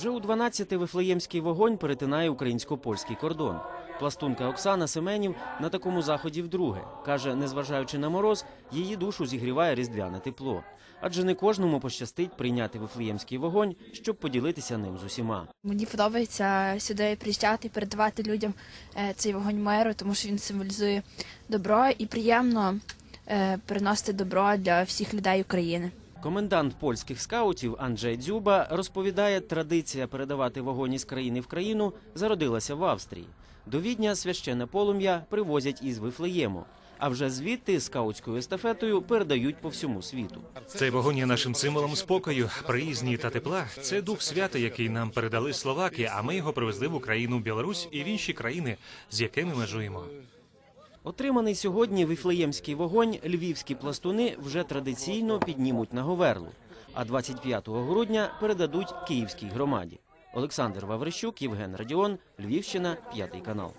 Вже у 12 вифлеємський вогонь перетинає українсько-польський кордон. Пластунка Оксана Семенів на такому заході вдруге. Каже, незважаючи на мороз, її душу зігріває різдвяне тепло. Адже не кожному пощастить прийняти вифлеємський вогонь, щоб поділитися ним з усіма. Мені подобається сюди приїжджати передавати людям е, цей вогонь миру, тому що він символізує добро і приємно е, приносити добро для всіх людей України. Комендант польських скаутів Анджей Дзюба розповідає, традиція передавати вогонь із країни в країну зародилася в Австрії. До Відня священне полум'я привозять із Вифлеєму, а вже звідти скаутською естафетою передають по всьому світу. Цей вогонь є нашим символом спокою, приязні та тепла. Це дух свята, який нам передали словаки, а ми його привезли в Україну, Білорусь і в інші країни, з якими межуємо. Отриманий сьогодні віфлеємський вогонь львівські пластуни вже традиційно піднімуть на Говерлу, а 25 грудня передадуть київській громаді. Олександр Ваврищук, Євген Радіон, Львівщина, п'ятий канал.